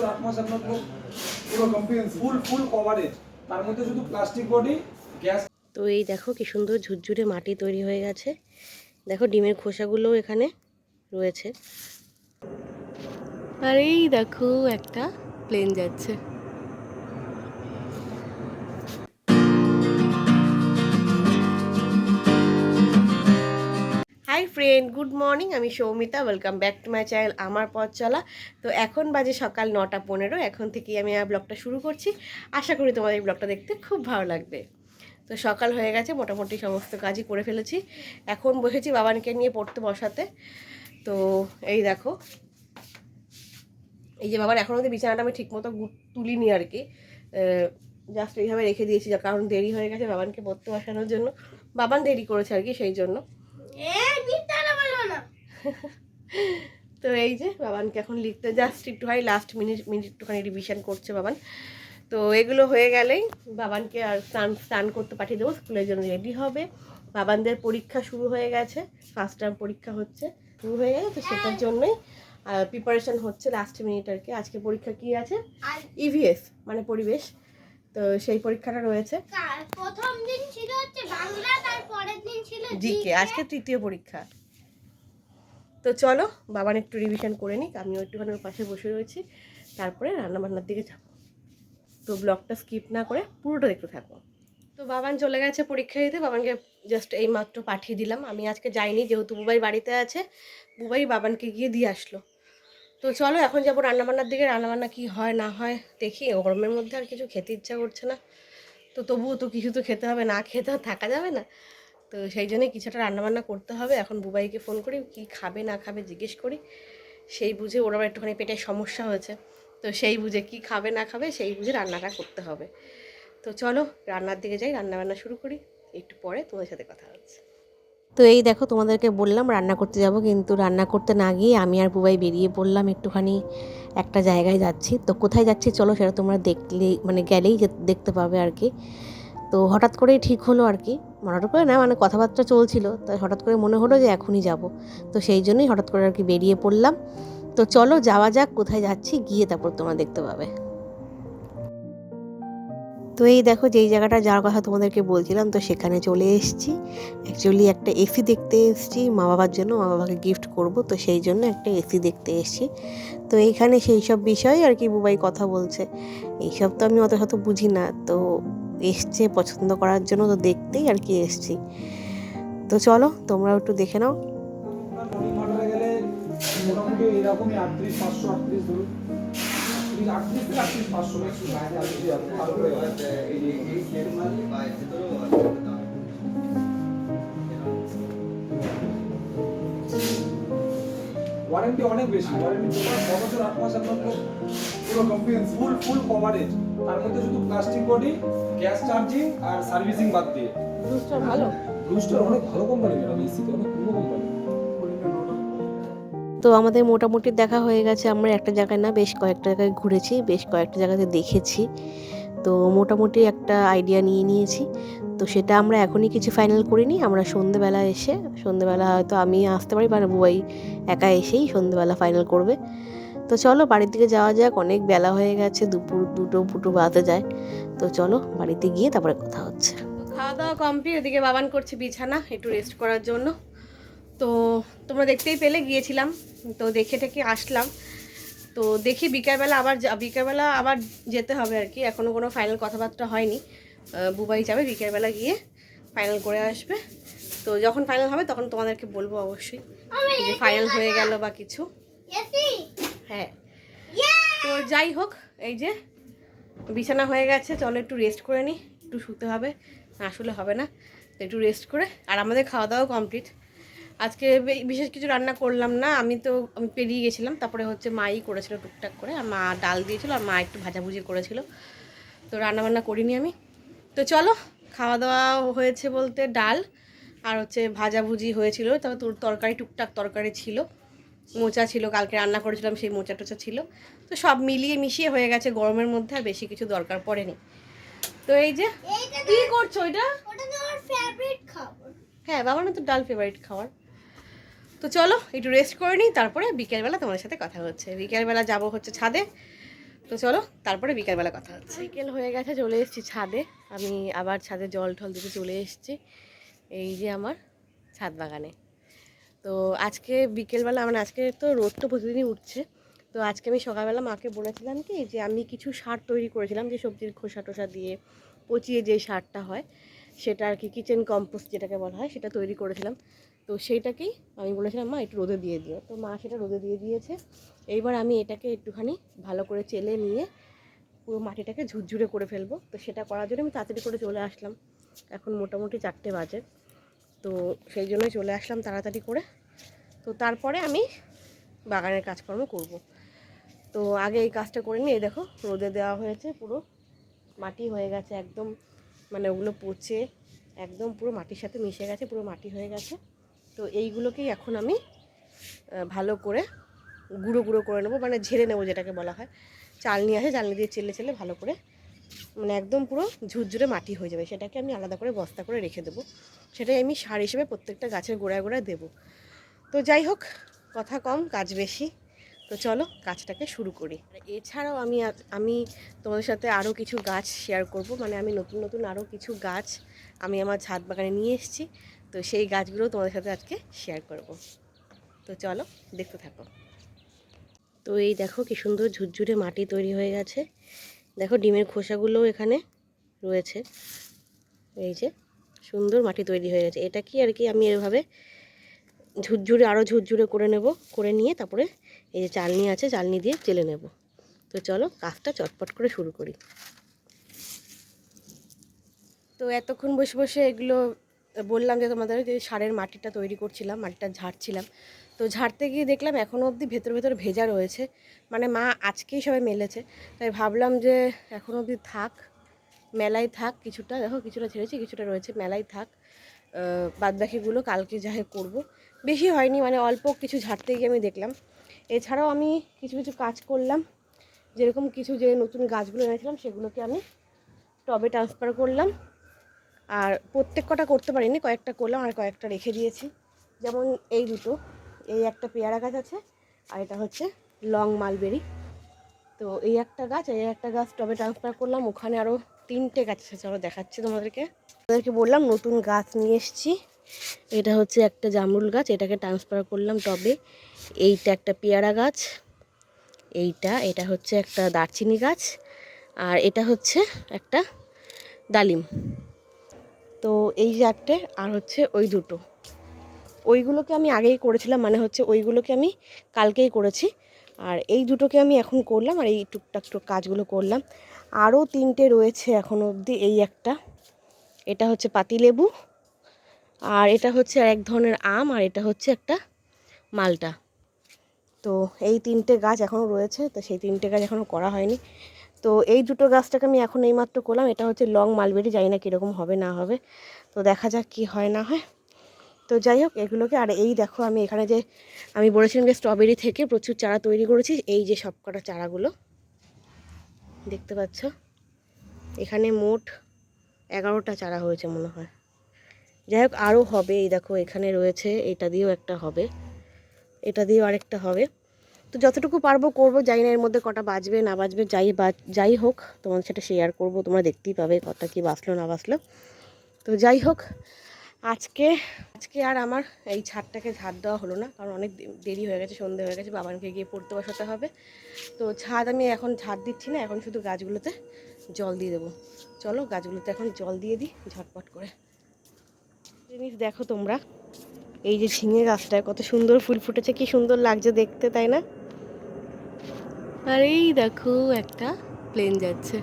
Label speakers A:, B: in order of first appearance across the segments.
A: বছর আট মাস আপনার পুরো কমপ্লিট ফুল ফুল কভারেজ তার মধ্যে শুধু প্লাস্টিক বডি গ্যাস
B: তো এই দেখো কি সুন্দর ঝুরঝুরে মাটি তৈরি হয়ে গেছে। দেখো ডিমের খোসাগুলোও এখানে রয়েছে। আর এই দেখো একটা প্লেন যাচ্ছে। হাই ফ্রেন্ড, গুড মর্নিং, আমি Soumita, welcome back to my channel আমার পথ চলা তো এখন বাজে সকাল নটা পনেরো, এখন থেকেই আমি আর ব্লগটা শুরু করছি। আশা করি তোমাদের এই ব্লগটা দেখতে খুব ভালো লাগবে। তো সকাল হয়ে গেছে, মোটামুটি সমস্ত কাজই করে ফেলেছি। এখন বসেছি বাবানকে নিয়ে পড়তে বসাতে। তো এই দেখো, এই যে বাবার এখন অব্দি বিছানাটা আমি ঠিকমতো তুলিনি আর কি। জাস্ট এইভাবে রেখে দিয়েছি কারণ দেরি হয়ে গেছে বাবানকে পড়তে বসানোর জন্য। বাবান দেরি করেছে আর কি সেই জন্য। তো এই যে বাবানকে এখন লিখতে জাস্ট একটু একটুখানি লাস্ট মিনিট মিনিট একটুখানি রিভিশন করছে বাবান। তো এগুলো হয়ে গেলেই বাবানকে আর স্নান স্নান করতে পাঠিয়ে দেবো স্কুলের জন্য রেডি হবে। বাবানদের পরীক্ষা শুরু হয়ে গেছে ফার্স্ট টার্ম পরীক্ষা হচ্ছে শুরু হয়ে গেছে তো সেটার জন্যই প্রিপারেশন হচ্ছে লাস্ট মিনিট আর কি। আজকে পরীক্ষা কি আছে? ইভিএস মানে পরিবেশ। তো সেই পরীক্ষাটা রয়েছে।
C: প্রথম দিন ছিল হচ্ছে বাংলা তার পরের দিন ছিল
B: জিকে। আজকে তৃতীয় পরীক্ষা। তো চলো, বাবান একটু রিভিশন করে নিক, আমিও একটুখানি ওর পাশে বসে রয়েছি। তারপরে রান্নাবান্নার দিকে যাব। তো ব্লগটা স্কিপ না করে পুরোটা দেখতে থাকো তো বাবান চলে গেছে পরীক্ষা দিতে, বাবানকে জাস্ট এই মাত্র পাঠিয়ে দিলাম। আমি আজকে যাইনি, যেহেতু বুবাই বাড়িতে আছে, বুবাই বাবানকে গিয়ে দিয়ে আসলো। তো চলো, এখন যাব রান্নাবান্নার দিকে। রান্নাবান্না কি হয়, না হয়, দেখি। গরমের মধ্যে আর কিছু খেতে ইচ্ছা করছে না। তো তবুও তো কিছু তো খেতে হবে, না খেতে থাকা যাবে না। তো সেই জন্যই কিছুটা রান্নাবান্না করতে হবে। এখন বুবাইকে ফোন করি, কি খাবে, না খাবে জিজ্ঞেস করি। সেই বুঝে ওর আবার একটুখানি পেটের সমস্যা হয়েছে। তো সেই বুঝে কি খাবে, না খাবে, সেই বুঝে রান্নাটা করতে হবে। তো চলো, রান্নার দিকে যাই, রান্নাবান্না শুরু করি। একটু পরে তোমাদের সাথে কথা হচ্ছে। তো এই দেখো, তোমাদেরকে বললাম রান্না করতে যাব, কিন্তু রান্না করতে না গিয়ে আমি আর বুবাই বেরিয়ে পড়লাম একটুখানি একটা জায়গায় যাচ্ছি। তো কোথায় যাচ্ছি চলো সেটা তোমরা দেখলে মানে গেলেই দেখতে পাবে আর কি। তো হঠাৎ করেই ঠিক হলো আর কি। হঠাৎ করে না মানে কথাবার্তা চলছিল তাই হঠাৎ করে মনে হলো যে এখনই যাব। তো সেই জন্যই হঠাৎ করে আর কি বেরিয়ে পড়লাম। তো চলো যাওয়া যাক, কোথায় যাচ্ছি, গিয়ে তারপর তোমরা দেখতে পাবে। তো এই দেখো যেই জায়গাটা যাওয়ার কথা তোমাদেরকে বলছিলাম, তো সেখানে চলে এসেছি। অ্যাকচুয়ালি একটা এসি দেখতে এসেছি, মা বাবার জন্য, মা বাবাকে গিফট করব, তো সেই জন্য একটা এসি দেখতে এসেছি। তো এইখানে সেই সব বিষয়ে আর কি বুবাই কথা বলছে। এইসব তো আমি অত শত বুঝি না, তো এসছে পছন্দ করার জন্য, তো দেখতেই আর কি এসছি। তো চলো, তোমরাও একটু দেখে নাও।
A: ওয়ারেন্টি অনেক বেশি। ওয়ারেন্টি তোমার ছ বছর, আট মাস আপনার পুরো কম্প্রিহেন্সিভ ফুল ফুল কভারেজ তার মধ্যে শুধু প্লাস্টিক বডি গ্যাস চার্জিং আর সার্ভিসিং বাদ দিয়ে।
B: ভালো?
A: অনেক ভালো কোম্পানি ম্যাডাম এসিতে অনেক পুরো কোম্পানি
B: তো আমাদের মোটামুটি দেখা হয়ে গেছে আমরা একটা জায়গায় না বেশ কয়েকটা জায়গায় ঘুরেছি বেশ কয়েকটা জায়গাতে দেখেছি। তো মোটামুটি একটা আইডিয়া নিয়ে নিয়েছি। তো সেটা আমরা এখনই কিছু ফাইনাল করিনি আমরা সন্ধেবেলা এসে সন্ধেবেলা হয়তো আমি আসতে পারি বা বুবাই একা এসেই সন্ধেবেলা ফাইনাল করবে। তো চলো বাড়ির দিকে যাওয়া যাক অনেক বেলা হয়ে গেছে দুপুর দুটো ফুটো বাজে যায়। তো চলো বাড়িতে গিয়ে তারপরে কথা হচ্ছে। খাওয়া দাওয়া কমপ্লিট এদিকে বাবান করছে বিছানা একটু রেস্ট করার জন্য। তো তোমরা দেখতেই পেলে গিয়েছিলাম। তো দেখে টেকে আসলাম। তো দেখি বিকালবেলা আবার যা- বিকালবেলা আবার যেতে হবে আর কি। এখনও কোনো ফাইনাল কথাবার্তা হয়নি। বুবাই যাবে বিকেলবেলা গিয়ে ফাইনাল করে আসবে। তো যখন ফাইনাল হবে তখন তোমাদেরকে বলব অবশ্যই। যে ফাইনাল হয়ে গেল বা কিছু। হ্যাঁ। তো যাই হোক এই যে বিছানা হয়ে গেছে চলো একটু রেস্ট করে নিই একটু শুতে হবে না আসলে হবে না তো একটু রেস্ট করে আর আমাদের খাওয়া দাওয়া কমপ্লিট আজকে বিশেষ কিছু রান্না করলাম না আমি তো আমি পেরিয়ে গেছিলাম তারপরে হচ্ছে মাই করেছিল টুকটাক করে আর মা ডাল দিয়েছিল আর মা একটু ভাজাভুজি করেছিল। তো রান্নাবান্না করিনি আমি। তো চলো খাওয়া দাওয়া হয়েছে বলতে ডাল আর হচ্ছে ভাজাভুজি হয়েছিল তারপর তোর তরকারি টুকটাক তরকারি ছিল। মোচা ছিল কালকে রান্না করেছিলাম সেই মোচা টোচা ছিল। তো সব মিলিয়ে মিশিয়ে হয়ে গেছে গরমের মধ্যে আর বেশি কিছু দরকার পড়েনি। তো এই যে কি করছ এটা হ্যাঁ বাবার না তো ডাল ফেভারিট খাবার। তো চলো একটু রেস্ট করে নিই তারপরে বিকেলবেলা তোমাদের সাথে কথা হচ্ছে। বিকেলবেলা যাব হচ্ছে ছাদে। তো চলো তারপরে বিকেলবেলা কথা হচ্ছে। বিকেল হয়ে গেছে চলে এসেছি ছাদে। আমি আবার ছাদে জল ঠল দিতে চলে এসেছি। এই যে আমার ছাদ বাগানে। তো আজকে বিকেলবেলা মানে আজকে তো রোদ তো প্রতিদিনই উঠছে। তো আজকে আমি সকালবেলা মাকে বলেছিলাম কি, যে আমি কিছু সার তৈরি করেছিলাম, যে সবজির খোসা টোসা দিয়ে পচিয়ে যে সারটা হয়, সেটা আর কি কিচেন কম্পোস্ট যেটাকে বলা হয়, সেটা তৈরি করেছিলাম। তো সেইটাকেই আমি বলেছিলাম, মা, একটু রোদে দিয়ে দিও। তো মা সেটা রোদে দিয়ে দিয়েছে। এইবার আমি এটাকে একটুখানি ভালো করে চেলে নিয়ে পুরো মাটিটাকে ঝুরঝুরে করে ফেলব। তো সেটা করার জন্য আমি তাড়াতাড়ি করে চলে আসলাম। এখন মোটামুটি চারটে বাজে। তো সেই জন্যই চলে আসলাম তাড়াতাড়ি করে। তো তারপরে আমি বাগানের কাজকর্ম করব। তো আগে এই কাজটা করে নিয়ে দেখো, রোদে দেওয়া হয়েছে পুরো। মাটি হয়ে গেছে একদম মানে ওগুলো পচে একদম পুরো মাটির সাথে মিশে গেছে, পুরো মাটি হয়ে গেছে। তো এইগুলোকেই এখন আমি ভালো করে গুঁড়ো গুঁড়ো করে নেব মানে ঝেড়ে নেব যেটাকে বলা হয়। চালনি আছে, চালনি দিয়ে চেলে চেলে ভালো করে মানে একদম পুরো ঝুরঝুরে মাটি হয়ে যাবে। সেটাকে আমি আলাদা করে বস্তা করে রেখে দেবো। সেটাই আমি সার হিসেবে প্রত্যেকটা গাছের গোড়ায় গোড়ায় দেবো। তো যাই হোক, কথা কম, কাজ বেশি। তো চলো, কাজটাকে শুরু করি। এছাড়াও আমি আমি তোমাদের সাথে আরও কিছু গাছ শেয়ার করব। মানে আমি নতুন নতুন আরও কিছু গাছ আমি আমার ছাদ বাগানে নিয়ে এসেছি। তো সেই গাছগুলো তোমাদের সাথে আজকে শেয়ার করব। তো চলো, দেখতে থাকো। তো এই দেখো কি সুন্দর ঝুরঝুরে মাটি তৈরি হয়ে গেছে। দেখো ডিমের খোসাগুলোও এখানে রয়েছে। এই যে সুন্দর মাটি তৈরি হয়ে গেছে। এটা কি আর কি আমি এভাবে ঝুরঝুরে আরও ঝুরঝুরে করে নেব, করে নিয়ে তারপরে এই যে চালনি আছে, চালনি দিয়ে চেলে নেব। তো চলো কাজটা চটপট করে শুরু করি। তো এতক্ষণ বসে বসে এগুলো বললাম যে তোমাদের যে সারের মাটিটা তৈরি করছিলাম, মাটিটা ঝাড়ছিলাম। তো ঝাড়তে গিয়ে দেখলাম এখনও অবধি ভেতর ভেতর ভেজা রয়েছে। মানে মা আজকেই সবাই মেলেছে। তাই ভাবলাম যে এখনও অবধি থাক, মেলায় থাক কিছুটা। দেখো কিছুটা ছেড়েছি, কিছুটা রয়েছে, মেলায় থাক। বাদ বাকিগুলো কালকে যাহে করব। বেশি হয়নি মানে অল্প কিছু ঝাড়তে গিয়ে আমি দেখলাম। এছাড়াও আমি কিছু কিছু কাজ করলাম। যেরকম কিছু যে নতুন গাছগুলো এনেছিলাম, সেগুলোকে আমি টবে ট্রান্সফার করলাম। আর প্রত্যেক কটা করতে পারিনি, কয়েকটা করলাম আর কয়েকটা রেখে দিয়েছি। যেমন এই দুটো, এই একটা পেয়ারা গাছ আছে আর এটা হচ্ছে লং মালবেরি। তো এই একটা গাছ, এই একটা গাছ টবে ট্রান্সফার করলাম, ওখানে আরও তিনটে গাছ আছে, চলো দেখাচ্ছি তোমাদেরকে। তোমাদেরকে বললাম নতুন গাছ নিয়ে এসেছি, এটা হচ্ছে একটা জামরুল গাছ, এটাকে ট্রান্সফার করলাম টবে। এইটা একটা পেয়ারা গাছ, এইটা, এটা হচ্ছে একটা দারচিনি গাছ, আর এটা হচ্ছে একটা ডালিম। তো এই চারটে আর হচ্ছে ওই দুটো। ওইগুলোকে আমি আগেই করেছিলাম মানে হচ্ছে ওইগুলোকে আমি কালকেই করেছি। আর এই দুটোকে আমি এখন করলাম আর এই টুকটাক টুক কাজগুলো করলাম। আরও তিনটে রয়েছে এখন অবধি, এই একটা। এটা হচ্ছে পাতিলেবু, আর এটা হচ্ছে এক ধরনের আম, আর এটা হচ্ছে একটা মালটা। তো এই তিনটে গাছ এখনও রয়েছে, তো সেই তিনটে গাছ এখনও করা হয়নি। তো এই দুটো গাছটাকে আমি এখন এইমাত্র করলাম। এটা হচ্ছে লং মালবেরি, জানি না কীরকম হবে, না হবে। তো দেখা যাক কি হয়, না হয়। তো যাই হোক, এগুলোকে, আর এই দেখো আমি এখানে যে আমি বলেছিলাম যে স্ট্রবেরি থেকে প্রচুর চারা তৈরি করেছি, এই যে সব কটা চারাগুলো। দেখতে পাচ্ছ? এখানে মোট এগারোটা চারা হয়েছে মনে হয়। যাই হোক, আরও হবে। এই দেখো, এখানে রয়েছে, এটা দিয়েও একটা হবে। এটা দিয়েও আরেকটা হবে। তো যতটুকু পারব করব, জানি না এর মধ্যে কটা বাজবে, না বাজবে, যাই যাই হোক, তোমাদের সেটা শেয়ার করব, তোমরা দেখতেই পাবে কটা কি বাঁচলো না বাঁচলো তো যাই হোক, আজকে আজকে আর আমার এই ছাদটাকে ঝাড় দেওয়া হলো না, কারণ অনেক দেরি হয়ে গেছে, সন্ধে হয়ে গেছে বাবানকে গিয়ে পড়তে বসাতে হবে। তো ছাদ আমি এখন ঝাড় দিচ্ছি না, এখন শুধু গাছগুলোতে জল দিয়ে দেবো। চলো গাছগুলোতে এখন জল দিয়ে দিই, ঝটপট করে। জিনিস দেখো তোমরা, এই যে ঝিঙে গাছটায় কত সুন্দর ফুল ফুটেছে, কি সুন্দর লাগছে দেখতে, তাই না? আর এই দেখো একটা প্লেন যাচ্ছে।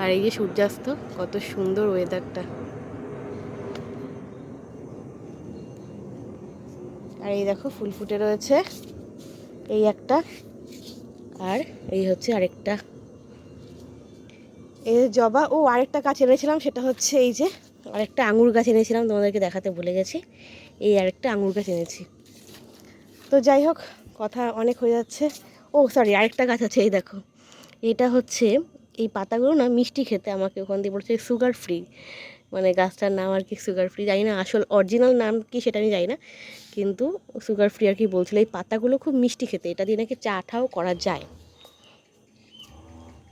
B: আর এই যে সূর্যাস্ত, কত সুন্দর ওয়েদারটা আর এই দেখো ফুল ফুটে রয়েছে, এই একটা। আর এই হচ্ছে আরেকটা। এই জবা, ও আরেকটা গাছ এনেছিলাম, সেটা হচ্ছে এই যে আরেকটা আঙুর গাছ এনেছিলাম, তোমাদেরকে দেখাতে ভুলে গেছি। এই আরেকটা আঙুর গাছ এনেছি। তো যাই হোক, কথা অনেক হয়ে যাচ্ছে। ও সরি আরেকটা গাছ আছে, এই দেখো। এটা হচ্ছে এই পাতাগুলো না মিষ্টি খেতে আমাকে ওখান দিয়ে বলছে সুগার ফ্রি মানে গাছটার নাম আর কি সুগার ফ্রি জানি না আসল অরিজিনাল নাম কি সেটা আমি জানি না। কিন্তু সুগার ফ্রি আর কি বলছিল, এই পাতাগুলো খুব মিষ্টি খেতে, এটা দিয়ে নাকি চা ঠাও করা যায়।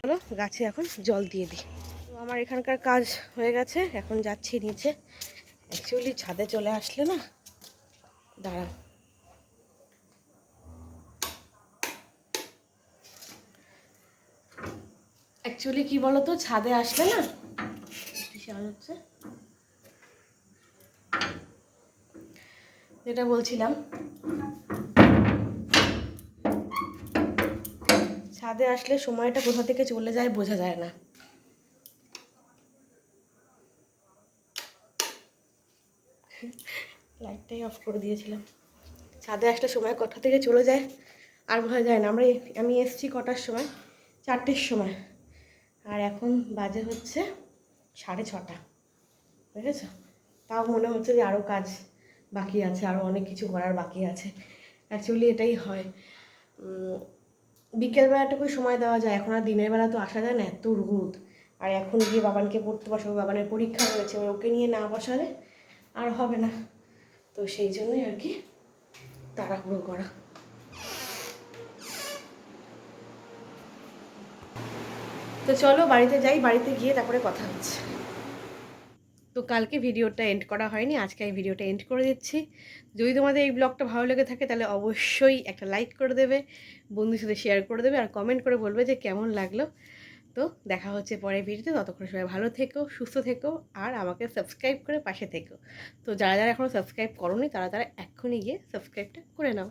B: চলো, গাছে এখন জল দিয়ে দিই। তো আমার এখানকার কাজ হয়ে গেছে, এখন যাচ্ছি নিচে। অ্যাকচুয়ালি ছাদে চলে আসলে না? দাঁড়া অ্যাকচুয়ালি কি বলতো? ছাদে আসলে না হচ্ছে? যেটা বলছিলাম, ছাদে আসলে সময়টা কোথা থেকে চলে যায় বোঝা যায় না। লাইটটাই অফ করে দিয়েছিলাম। ছাদে আসলে সময় কোথা থেকে চলে যায় আর বোঝা যায় না। আমরা আমি এসছি কটার সময়? চারটের সময়। আর এখন বাজে হচ্ছে সাড়ে ছটা, বুঝেছ? তাও মনে হচ্ছে যে আরও কাজ বাকি আছে আরও অনেক কিছু করার বাকি আছে। অ্যাকচুয়ালি এটাই হয়। বিকেলবেলাটুকুই সময় দেওয়া যায়, এখন আর দিনের বেলা তো আসা যায় না, এত রোদ। আর এখন গিয়ে বাবানকে পড়তে বসাবো, বাবানের পরীক্ষা রয়েছে ওকে নিয়ে না বসালে আর হবে না। তো সেই জন্যই আর কি তাড়াহুড়ো করা। তো চলো বাড়িতে যাই, বাড়িতে গিয়ে তারপরে কথা হচ্ছে। তো কালকে ভিডিওটা এন্ড করা হয়নি, আজকে আমি ভিডিওটা এন্ড করে দিচ্ছি। যদি তোমাদের এই ব্লগটা ভালো লেগে থাকে তাহলে অবশ্যই একটা লাইক করে দেবে বন্ধুর সাথে শেয়ার করে দেবে আর কমেন্ট করে বলবে যে কেমন লাগল। তো দেখা হচ্ছে পরের ভিডিওতে, ততক্ষণ সবাই ভালো থেকো, সুস্থ থেকো আর আমাকে সাবস্ক্রাইব করে পাশে থেকো। তো যারা যারা এখনও সাবস্ক্রাইব করোনি, তারা তারা এক্ষুনি গিয়ে সাবস্ক্রাইবটা করে নাও।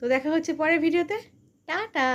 B: তো দেখা হচ্ছে পরের ভিডিওতে, টাটা!